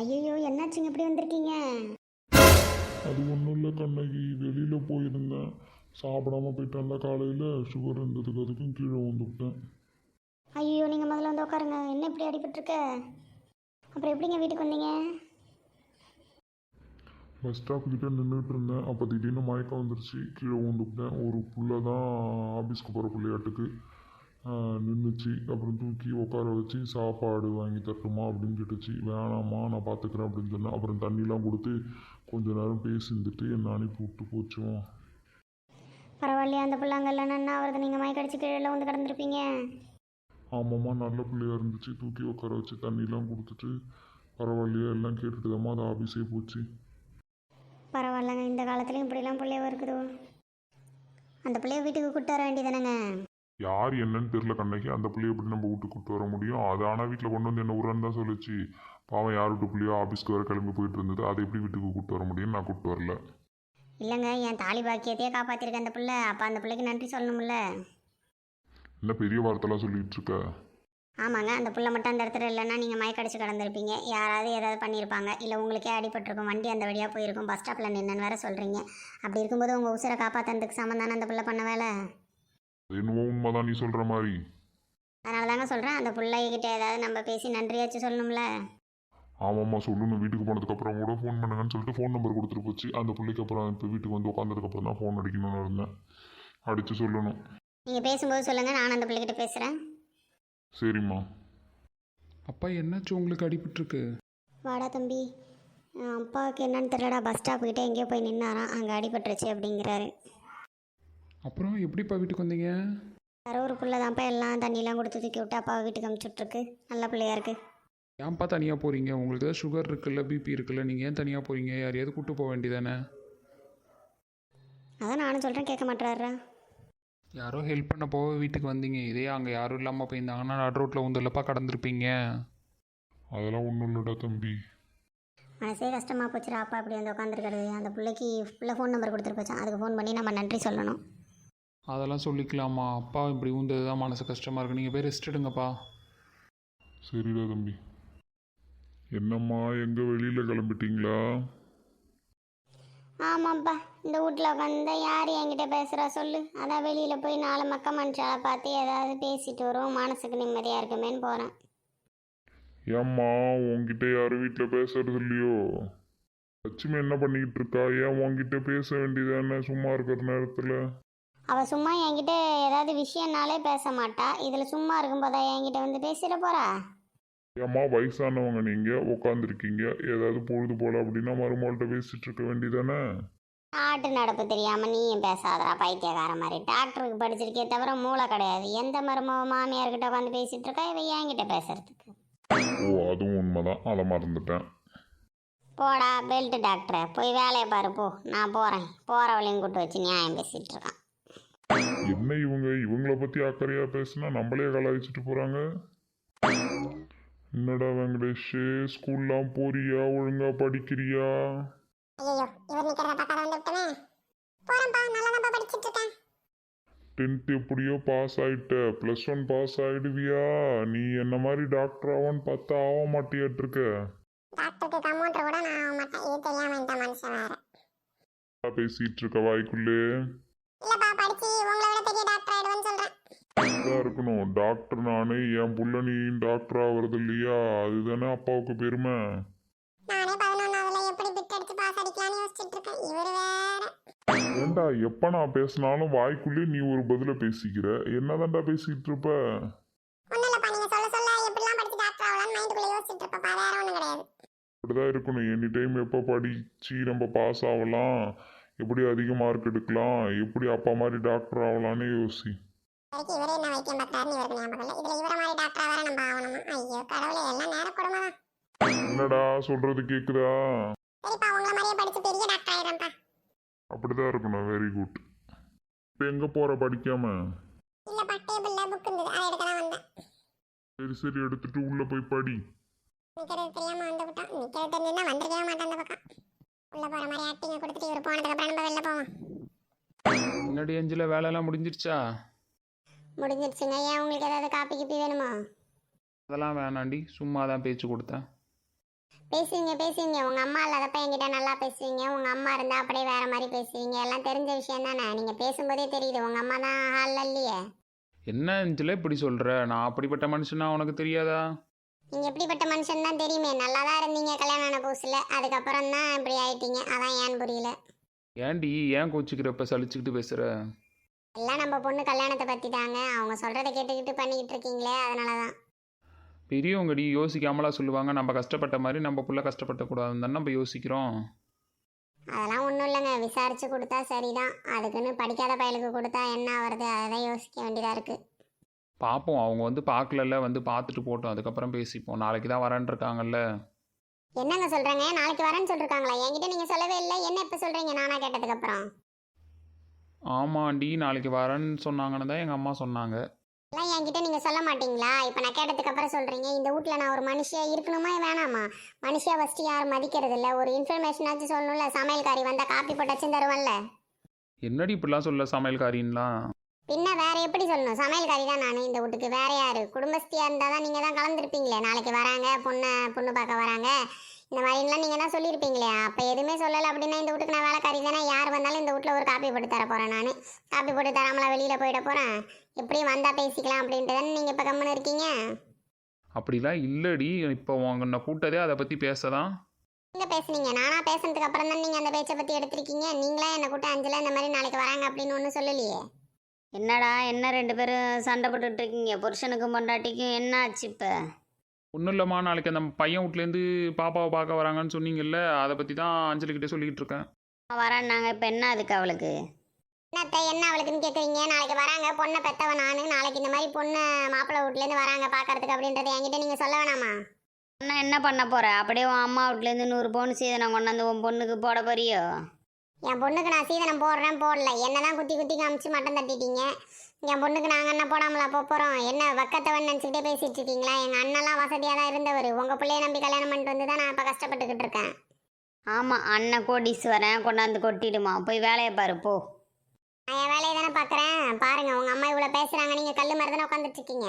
ஐயோ என்னாச்சுங்க? இப்படி வந்திருக்கீங்க? அது ஒன்றும் இல்லை கண்ணகி. வெளியில் போயிருந்தேன். சாப்பிடாம போயிட்டேன்ல காலையில். சுகர் இருந்ததுக்கு அதுக்கும் கீழே வந்துவிட்டேன் ஐயோ நீங்கள் முதல்ல வந்து உட்காருங்க. என்ன இப்படி அடிபட்டிருக்க? அப்புறம் எப்படிங்க வீட்டுக்கு வந்தீங்க? பஸ் ஸ்டாப் கிட்ட நின்றுட்டு இருந்தேன். அப்போ திடீர்னு மயக்கம் வந்துருச்சு. கீழே வந்துவிட்டேன் ஒரு புள்ள தான் ஆஃபீஸ்க்கு போகிற பிள்ளையாட்டுக்கு. நின்றுச்சு அப்புறம் தூக்கி உட்கார வச்சு சாப்பாடு வாங்கி தரட்டுமா அப்படின்னு கேட்டுச்சு. வேணாம்மா நான் பார்த்துக்கிறேன் அப்படின்னு சொன்னேன் அப்புறம் தண்ணிலாம் கொடுத்து கொஞ்ச நேரம் பேசியிருந்துட்டு என்னை அனுப்பி விட்டு போச்சோம் பரவாயில்லையா அந்த பிள்ளைங்க இல்லைன்னா ஆகுறது நீங்கள் மயக்கடிச்சு கீழே வந்து கிடந்திருப்பீங்க. ஆமாம்மா நல்ல பிள்ளையா இருந்துச்சு. தூக்கி உட்கார வச்சு தண்ணிலாம் கொடுத்துட்டு பரவாயில்லையா எல்லாம் கேட்டுட்டு தான் அது ஆஃபீஸே போச்சு. பரவாயில்லைங்க இந்த காலத்துலேயும் இப்படிலாம் பிள்ளைய இருக்குதோ? அந்த பிள்ளைய வீட்டுக்கு கூட்டு வர வேண்டியதானேங்க யார் என்னன்னு தெரில கண்ணகி. அந்த பிள்ளைய எப்படி நம்ம வீட்டுக்கு கூட்டு வர முடியும்? அது ஆனால் வீட்டில் கொண்டு வந்து என்ன உரன்னு தான் சொல்லுச்சு. பாவம் யார் வீட்டு பிள்ளையோ ஆஃபீஸ்க்கு வர கிளம்பி போயிட்டு இருந்தது. அதை எப்படி வீட்டுக்கு கூட்டு வர முடியும் நான் கூட்டு வரல. இல்லைங்க என் தாலி பாக்கியத்தையே காப்பாற்றிருக்க அந்த பிள்ளை. அப்போ அந்த பிள்ளைக்கு நன்றி சொல்லணும்ல. என்ன பெரிய வார்த்தைலாம் சொல்லிட்டு இருக்க? ஆமாங்க அந்த புள்ள மட்டும் அந்த இடத்துல இல்லைன்னா நீங்கள் மயக்கடிச்சு கிடந்திருப்பீங்க. யாராவது ஏதாவது பண்ணியிருப்பாங்க இல்லை உங்களுக்கே அடிபட்டிருக்கும். வண்டி அந்த வழியாக போயிருக்கும். பஸ் ஸ்டாப்பில் நின்னுன்னு வேற சொல்கிறீங்க அப்படி இருக்கும்போது உங்கள் உசுரை காப்பாற்றுறதுக்கு சமம் தானே அந்த புள்ள பண்ண வேலை? அது என்னவோ உண்மைதான் நீ சொல்கிற மாதிரி. அதனால தாங்க சொல்கிறேன் அந்த பிள்ளைகிட்ட ஏதாவது நம்ம பேசி நன்றியாச்சும் சொல்லணும்ல. ஆமாம்மா சொல்லணும். வீட்டுக்கு போனதுக்கப்புறம் கூட ஃபோன் பண்ணுங்கன்னு சொல்லிட்டு ஃபோன் நம்பர் கொடுத்துட்டு போச்சு. அந்த பிள்ளைக்கு அப்புறம் இப்போ வீட்டுக்கு வந்து உட்காந்ததுக்கப்புறம் தான் ஃபோன் அடிக்கணும்னு இருந்தேன். அடித்து சொல்லணும். நீங்கள் பேசும்போது சொல்லுங்கள் நான் அந்த பிள்ளைகிட்ட பேசுகிறேன் சரிம்மா. அப்பா என்னாச்சு உங்களுக்கு அடிபட்டிருக்கு? வாடா தம்பி. அப்பாவுக்கு என்னன்னு தெரியலடா பஸ் ஸ்டாப்புக்கிட்ட எங்கேயோ போய் நின்னாராம். அங்கே அடிபட்டுருச்சு அப்படிங்கிறாரு. அப்புறம் எப்படிப்பா வீட்டுக்கு வந்தீங்க? பிள்ளை தான்ப்பா எல்லாம் தண்ணியெலாம் கொடுத்து தூக்கி விட்டு அப்பாவை வீட்டுக்கு அமுச்சுட்ருக்கு. நல்ல பிள்ளையா இருக்கு. ஏன்ப்பா தனியாக போகிறீங்க உங்களுக்கு தான் சுகர் இருக்குல்ல பிபி இருக்குல்ல நீங்கள் ஏன் தனியாக போகிறீங்க யாரையாவது கூட்டு போக வேண்டியதானே? அதான் நானும் சொல்கிறேன் கேட்க மாட்டாரா யாரோ ஹெல்ப் பண்ண போக வீட்டுக்கு வந்தீங்க. இதே அங்கே யாரும் இல்லாமல் போயிருந்தாங்கன்னா நடு ரோட்டில் உந்தல்லப்பா கடந்திருப்பீங்க. அதெல்லாம் ஒன்றும் இல்லைடா தம்பி. மனசே கஷ்டமாக போச்சுடா அப்பா இப்படி வந்து உட்காந்துருக்கிறது அந்த பிள்ளைக்கு பிள்ளை ஃபோன் நம்பர் கொடுத்துட்டு போச்சான் அதுக்கு ஃபோன் பண்ணி நம்ம நன்றி சொல்லணும். அதெல்லாம் சொல்லிக்கலாமா? அப்பா இப்படி உந்தது தான் மனசு கஷ்டமாக இருக்குது நீங்கள் போய் ரெஸ்ட் எடுங்கப்பா. சரிடா தம்பி. என்னம்மா எங்கே வெளியில் கிளம்பிட்டீங்களா? ஆமாப்பா இந்த வீட்டில் உட்காந்து யார் என்கிட்ட பேசுகிறா சொல்லு. அதான் வெளியில் போய் நாலு மக்க மனுஷாலை பார்த்து ஏதாவது பேசிட்டு வரும் மனசுக்கு நிம்மதியாக இருக்குமேன்னு போகிறேன் ஏம்மா உன்கிட்ட யாரும் வீட்டில் பேசுறது இல்லையோ? லட்சுமி என்ன பண்ணிக்கிட்டு இருக்கா? ஏன் உன்கிட்ட பேச வேண்டியதானே சும்மா இருக்கிற நேரத்தில்? அவள் சும்மா என்கிட்ட ஏதாவது விஷயம்னாலே பேச மாட்டா. இதில் சும்மா இருக்கும்போதா என்கிட்ட வந்து பேசிட போகிறா ஏம்மா வயசானவங்க நீங்கள் உட்காந்துருக்கீங்க ஏதாவது பொழுது போல அப்படின்னா மருமகள்கிட்ட பேசிட்டு இருக்க வேண்டியதானே? நாட்டு நடப்பு தெரியாமல் நீயும் பேசாதடா பைத்தியக்கார மாதிரி. டாக்டருக்கு படிச்சிருக்கே தவிர மூளை கிடையாது. எந்த மருமக மாமியார்கிட்ட உட்காந்து பேசிகிட்டு இருக்கா? இவ என்கிட்ட பேசுறதுக்கு. ஓ அதுவும் உண்மைதான். அதை மறந்துட்டேன். போடா பெல்ட் டாக்டர் போய் வேலையை பாரு போ. நான் போகிறேன் போகிறவளையும் கூட்டு வச்சு நியாயம் பேசிகிட்டு இருக்கான். என்ன இவங்க? இவங்கள பற்றி அக்கறையாக பேசுனா நம்மளே கலாய்ச்சிட்டு போகிறாங்க என்னடா வெங்கடேஷ் ஸ்கூல்லாம் போறியா? ஒழுங்கா படிக்கிறியா? டென்த் எப்படியோ பாஸ் ஆயிட்ட. ப்ளஸ் ஒன் பாஸ் ஆயிடுவியா? நீ என்ன மாதிரி டாக்டர் ஆவான்னு பார்த்தா ஆக மாட்டியாட்டு இருக்க பேசிட்டு இருக்க வாய்க்குள்ளே. தான் இருக்கணும். டாக்டர் நானு என் புள்ள நீ டாக்டர் ஆகுறது இல்லையா? அதுதானே அப்பாவுக்கு பெருமை. நானே பதினொன்றாவதுல எப்படி பிட் அடிச்சு பாஸ் அடிக்கலாம்னு யோசிச்சுட்டு இருக்கேன். இவர் வேற. ஏண்டா எப்ப நான் பேசினாலும் வாய்க்குள்ளே நீ ஒரு பதில பேசிக்கிற? என்னதான்டா பேசிக்கிட்டு இருப்ப? ஒன்றும் இல்லைப்பா நீங்கள் சொல்ல சொல்ல எப்படிலாம் படிச்சு டாக்டர் ஆகலாம்னு மைண்டுக்குள்ளே யோசிச்சுட்டு இருப்பப்பா வேற ஒன்றும் கிடையாது. அப்படிதான் இருக்கணும். எனி டைம் எப்போ படிச்சு நம்ம பாஸ் ஆகலாம்? எப்படி அதிக மார்க் எடுக்கலாம்? எப்படி அப்பா மாதிரி டாக்டர் ஆகலான்னு யோசி. இவரே என்ன வைத்தியம் பார்த்தாருன்னு இவருக்கு ஞாபகம் இல்லை இதில் இவரை மாதிரி டாக்டரா வேற நம்ம ஆகணுமா ஐயோ கடவுளே எல்லாம் நேர கொடுமை தான் என்னடா சொல்றது கேக்குதா? சரிப்பா உங்களை மாதிரியே படிச்சு பெரிய டாக்டர் ஆயிடுறேன்ப்பா. அப்படிதான் இருக்கணும் வெரி குட் இப்போ எங்க போற படிக்காம? சரி சரி எடுத்துட்டு உள்ள போய் படி. முன்னாடி அஞ்சில் வேலையெல்லாம் முடிஞ்சிருச்சா? முடிஞ்சிருச்சுங்க. ஏன் உங்களுக்கு ஏதாவது காப்பி கிப்பி வேணுமா? அதெல்லாம் வேணாண்டி. சும்மா தான் பேச்சு கொடுத்தேன். பேசுவீங்க பேசுவீங்க. உங்கள் அம்மா இல்லாதப்ப என்கிட்ட நல்லா பேசுவீங்க. உங்கள் அம்மா இருந்தால் அப்படியே வேற மாதிரி பேசுவீங்க. எல்லாம் தெரிஞ்ச விஷயம் தானே? நீங்கள் பேசும்போதே தெரியுது. உங்கள் அம்மா தான் ஹாலில் இல்லையே? என்ன அஞ்சல இப்படி சொல்கிற நான் அப்படிப்பட்ட மனுஷனா உனக்கு தெரியாதா? நீங்கள் எப்படிப்பட்ட மனுஷன் தான் தெரியுமே. நல்லா தான் இருந்தீங்க கல்யாணம் ஆன புதுசில். அதுக்கப்புறம் தான் இப்படி ஆயிட்டீங்க. அதான் ஏன்னு புரியல. ஏன்டி ஏன் கோச்சிக்கிறப்ப சலிச்சுக்கிட்டு பேசுகிற எல்லாம் நம்ம பொண்ணு கல்யாணத்தை பற்றி தாங்க. அவங்க சொல்கிறத கேட்டுக்கிட்டு பண்ணிக்கிட்டு இருக்கீங்களே. அதனால தான் பெரியவங்கடி யோசிக்காமலா சொல்லுவாங்க நம்ம கஷ்டப்பட்ட மாதிரி நம்ம புள்ள கஷ்டப்படக்கூடாதுன்னு தானே நம்ம யோசிக்கிறோம். அதெல்லாம் ஒன்றும் இல்லைங்க. விசாரித்து கொடுத்தா சரிதான். அதுக்குன்னு படிக்காத பயலுக்கு கொடுத்தா என்ன ஆகுறது அதை தான் யோசிக்க வேண்டியதாக இருக்குது பார்ப்போம் அவங்க வந்து பார்க்கலல்ல வந்து பார்த்துட்டு போட்டோம். அதுக்கப்புறம் பேசிப்போம். நாளைக்கு தான் வரேன் இருக்காங்கல்ல. என்னங்க சொல்கிறேங்க நாளைக்கு வரேன்னு சொல்லிருக்காங்களா? என்கிட்ட நீங்கள் சொல்லவே இல்லை. என்ன இப்போ சொல்கிறீங்க நானா கேட்டதுக்கப்புறம். ஆமாண்டி நாளைக்கு வரேன்னு சொன்னாங்கன்னு தான் எங்கள் அம்மா சொன்னாங்க. எல்லாம் என்கிட்ட நீங்கள் சொல்ல மாட்டீங்களா? இப்போ நான் கேட்டதுக்கு அப்புறம் சொல்கிறீங்க இந்த வீட்டில் நான் ஒரு மனுஷியா இருக்கணுமா? வேணாமா? மனுஷியா ஃபஸ்ட்டு யாரும் மதிக்கிறது இல்லை? ஒரு இன்ஃபர்மேஷனாச்சும் சொல்லணும்ல சமையல்காரி வந்தால் காப்பி போட்டாச்சும் தருவான்ல. என்னடி இப்படிலாம் சொல்ல சமையல்காரின்லாம்? பின்ன வேற எப்படி சொல்லணும்? சமையல்காரி தான் நான் இந்த வீட்டுக்கு. வேற யாரு? குடும்பஸ்தியா இருந்தால் தான் நீங்கள் தான் கலந்துருப்பீங்களே. நாளைக்கு வராங்க பொண்ணை பொண்ணு பார்க்க வராங்க. இந்த மாதிரிலாம் நீங்கள் தான் சொல்லியிருப்பீங்களே. அப்போ எதுவுமே சொல்லலை அப்படின்னா இந்த வீட்டுக்கு நான் வேலைக்காரி தானே? யார் வந்தாலும் இந்த வீட்டில் ஒரு காப்பி போட்டு தர போகிறேன் நான். காப்பி போட்டு தராமலாம் வெளியில் போயிட போகிறேன் எப்படியும் வந்தால் பேசிக்கலாம் அப்படின்ட்டு தானே நீங்கள் இப்போ கம்முன்னு இருக்கீங்க? அப்படிலாம் இல்லடி. இப்போ உன்னை கூட்டதே அதை பற்றி பேச தான் நீங்க பேசுனீங்க? நானா பேசுனதுக்கு அப்புறம் தான் நீங்க அந்த பேச்சை பத்தி எடுத்திருக்கீங்க? நீங்களா என்ன கூட்ட அஞ்சல இந்த மாதிரி நாளைக்கு வராங்க அப்படின்னு ஒன்றும் சொல்லலையே. என்னடா என்ன ரெண்டு பேரும் சண்டை போட்டுட்டு இருக்கீங்க? புருஷனுக்கும் பொண்டாட்டிக்கும் என்ன ஆச்சு இப்போ? ஒன்றும் இல்லைம்மா. நாளைக்கு அந்த பையன் வீட்லேருந்து பாப்பாவை பார்க்க வராங்கன்னு சொன்னீங்கல்ல அதை பற்றி தான் அஞ்சலிக்கிட்டே சொல்லிக்கிட்டு இருக்கேன். வரான்னாங்க. இப்போ என்ன அதுக்கு அவளுக்கு? என்னத்த என்ன அவளுக்குன்னு கேட்குறீங்க நாளைக்கு வராங்க. பொண்ணை பெத்தவ நானு. நாளைக்கு இந்த மாதிரி பொண்ணு மாப்பிள்ளை வீட்லேருந்து வராங்க பார்க்கறதுக்கு அப்படின்றத என்கிட்ட நீங்கள் சொல்ல வேணாமா? அண்ணா என்ன பண்ண போற? அப்படியே உன் அம்மா வீட்லேருந்து நூறு பவுன் சீதனம் கொண்டாந்து உன் பொண்ணுக்கு போட போறியோ? என் பொண்ணுக்கு நான் சீதனம் போடுறேன் போடல. என்ன தான் குத்தி குத்தி காமிச்சு மட்டம் தட்டிட்டீங்க. என் பொண்ணுக்கு நாங்கள் என்ன போடாமலா போக போகிறோம் என்ன வக்கத்தவன் நினச்சிக்கிட்டே பேசிட்டு இருக்கீங்களா? எங்கள் அண்ணெல்லாம் வசதியாக தான் இருந்தவர். உங்கள் பிள்ளைய நம்பி கல்யாணம் பண்ணிட்டு வந்து தான் நான் இப்போ கஷ்டப்பட்டுக்கிட்டு இருக்கேன். ஆமாம் அண்ணன் கோடீஸ்வரன் கொண்டாந்து கொட்டிடுமா. போய் வேலையை பாரு போ. நான் என் வேலையை தானே பார்க்குறேன் பாருங்க உங்கள் அம்மா இவ்வளோ பேசுகிறாங்க நீங்கள் கல் மாதிரி தானே உட்காந்துட்டு இருக்கீங்க.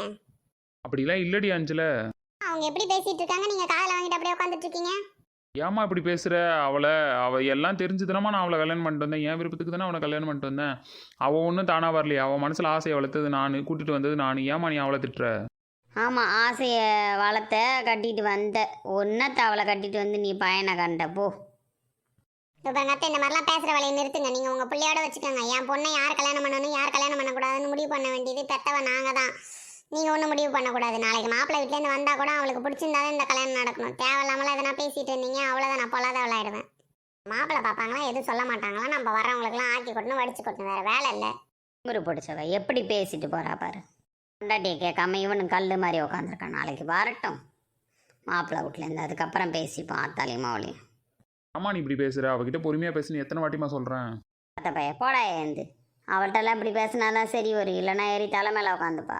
அப்படிலாம் இல்லடி அஞ்சல. அவங்க எப்படி பேசிட்டு இருக்காங்க? நீங்கள் காதில் வாங்கிட்டு அப்படியே உட்காந்துட்டு இருக்கீங்க. ஏம்மா இப்படி பேசுகிற அவளை அவள் எல்லாம் தெரிஞ்சு தானம்மா நான் அவளை கல்யாணம் பண்ணிட்டு வந்தேன். என் விருப்பத்துக்கு தானே அவனை கல்யாணம் பண்ணிட்டு வந்தேன். அவள் ஒன்றும் தானாக வரலையே. அவள் மனசில் ஆசையை வளர்த்தது நான் கூட்டிகிட்டு வந்தது நான். ஏம்மா நீ அவளை திட்டுற? ஆமாம் ஆசையை வளர்த்த கட்டிட்டு வந்த ஒன்றத்தை அவளை கட்டிட்டு வந்து நீ பயனை கண்ட. போ. இப்போ அத்தை இந்த மாதிரிலாம் பேசுகிற வேலையை நிறுத்துங்க. நீங்கள் உங்கள் பிள்ளையோட வச்சுக்கோங்க. என் பொண்ணை யார் கல்யாணம் பண்ணணும் யார் கல்யாணம் பண்ணக்கூடாதுன்னு முடிவு பண்ண வேண்டியது பெத்தவ நாங்கள் தான் நீங்கள் ஒன்றும் முடிவு பண்ணக்கூடாது. நாளைக்கு மாப்பிள்ளை வீட்டிலேருந்து வந்தால் கூட அவளுக்கு பிடிச்சிருந்தா தான் இந்த கல்யாணம் நடக்கணும். தேவையில்லாமலாம் எதனா பேசிட்டு இருந்தீங்க அவ்வளோதான் நான் பொல்லாத விளையாடுவேன் மாப்பிள்ளை பார்ப்பாங்களா எதுவும் சொல்ல மாட்டாங்களா? நம்ம வர்றவங்களுக்குலாம் ஆக்கி கொட்டணும் வடிச்சு கொட்டணும் வேறு வேலை இல்லை. முறு பிடிச்சவ எப்படி பேசிட்டு போறா பாரு. பொண்டாட்டியை கேட்காம இவனும் கல் மாதிரி உட்காந்துருக்கான் நாளைக்கு வரட்டும். மாப்பிள்ளை வீட்லேருந்து அதுக்கப்புறம் பேசிப்போம் ஆத்தாலையும் மாவளையும் ஆமா நீ இப்படி பேசுகிற அவகிட்ட பொறுமையாக பேசுன்னு எத்தனை வாட்டிமா சொல்கிறேன் அத்த பைய போடா ஏந்து. அவள்கிட்டலாம் இப்படி பேசினாதான் சரி வரும். இல்லைன்னா ஏறி தலை மேலே உட்காந்துப்பா